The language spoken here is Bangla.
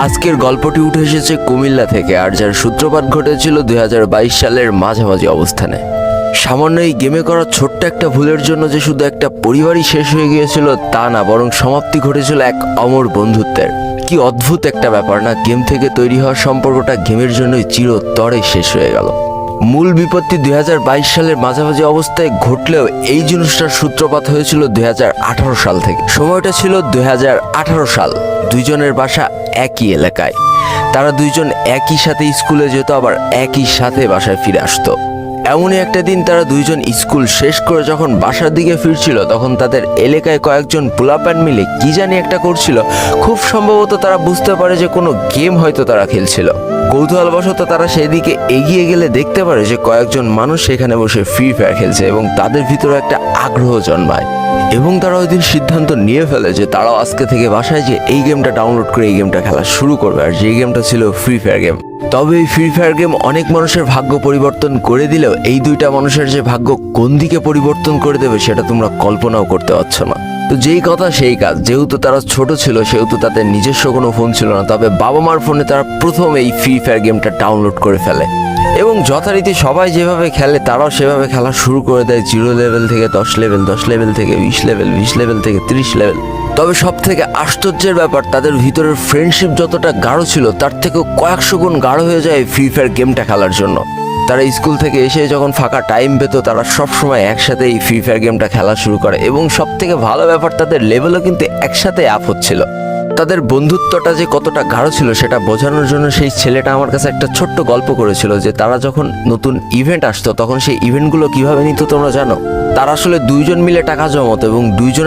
আজকের গল্পটি উঠে এসেছে কুমিল্লা থেকে আর যার সূত্রপাত ঘটেছিল দুই হাজার বাইশ সালের মাঝামাঝি অবস্থানে। সামান্য এই গেমে করা ছোট্ট একটা ভুলের জন্য যে শুধু একটা পরিবারই শেষ হয়ে গিয়েছিল, তা না, বরং সমাপ্তি ঘটেছিল এক অমর বন্ধুত্বের। কি অদ্ভুত একটা ব্যাপার না গেম থেকে তৈরি হওয়া সম্পর্কটা গেমের জন্যই চিরতরে শেষ হয়ে গেল। মূল বিপত্তি দুই হাজার বাইশ সালের মাঝামাঝি অবস্থায় ঘটলেও এই জিনিসটার সূত্রপাত হয়েছিল দুই হাজার আঠারো সাল থেকে। সময়টা ছিল দুই হাজার আঠারো সাল। দুইজনের বাসা একই এলাকায়। তারা দুইজন একই সাথে স্কুলে যেত, আবার একই সাথে বাসায় ফিরে আসতো। এমনই একটা দিন তারা দুইজন স্কুল শেষ করে যখন বাসার দিকে ফিরছিল, তখন তাদের এলাকায় কয়েকজন পোলাপ্যান মিলে কি জানি একটা করছিল। খুব সম্ভবত তারা বুঝতে পারে যে কোনো গেম হয়তো তারা খেলছিল। কৌতূহলবশত তারা সেদিকে এগিয়ে গেলে দেখতে পারে যে কয়েকজন মানুষ সেখানে বসে ফ্রি ফায়ার খেলছে এবং তাদের ভিতরে একটা আগ্রহ জন্মায়। এবং তারা ওই দিন সিদ্ধান্ত নিয়ে ফেলে যে তারাও আজকে থেকে বাসায় যে এই গেমটা ডাউনলোড করে এই গেমটা খেলা শুরু করবে, আর যে গেমটা ছিল ফ্রি ফায়ার গেম তবে এই ফ্রি ফায়ার গেম অনেক মানুষের ভাগ্য পরিবর্তন করে দিলেও এই দুইটা মানুষের যে ভাগ্য কোন দিকে পরিবর্তন করে দেবে সেটা তোমরা কল্পনাও করতে পারছ না। তো যেই কথা সেই কাজ। যেহেতু তারা ছোট ছিল, সেহেতু তাদের নিজস্ব কোনো ফোন ছিল না, তবে বাবা মার ফোনে তারা প্রথম এই ফ্রি ফায়ার গেমটা ডাউনলোড করে ফেলে। এবং যথারীতি সবাই যেভাবে খেলে, তারাও সেভাবে খেলা শুরু করে দেয়। জিরো লেভেল থেকে দশ লেভেল দশ লেভেল থেকে বিশ লেভেল বিশ লেভেল থেকে ত্রিশ লেভেল তবে সব থেকে আশ্চর্যের ব্যাপার, তাদের ভিতরের ফ্রেন্ডশিপ যতটা গাঢ় ছিল, তার থেকেও কয়েকশো গুণ গাঢ় হয়ে যায় ফ্রি ফায়ার গেমটা খেলার জন্য। তারা স্কুল থেকে এসে যখন ফাঁকা টাইম পেত, তারা সব সময় একসাথে এই ফ্রি ফায়ার গেমটা খেলা শুরু করে এবং সব থেকে ভালো ব্যাপার, তাদের লেভেলও কিন্তু একসাথে অ্যাপ হচ্ছিল। তাদের বন্ধুত্বটা যে কতটা গাঢ় ছিল, সেটা বোঝানোর জন্য সেই ছেলেটা আমার কাছে একটা ছোট্ট গল্প করেছিল যে তারা যখন নতুন ইভেন্ট আসতো, তখন সেই ইভেন্টগুলো কীভাবে নিত তোমরা জানো? তারা আসলে দুইজন মিলে টাকা জমাতো এবং দুইজনের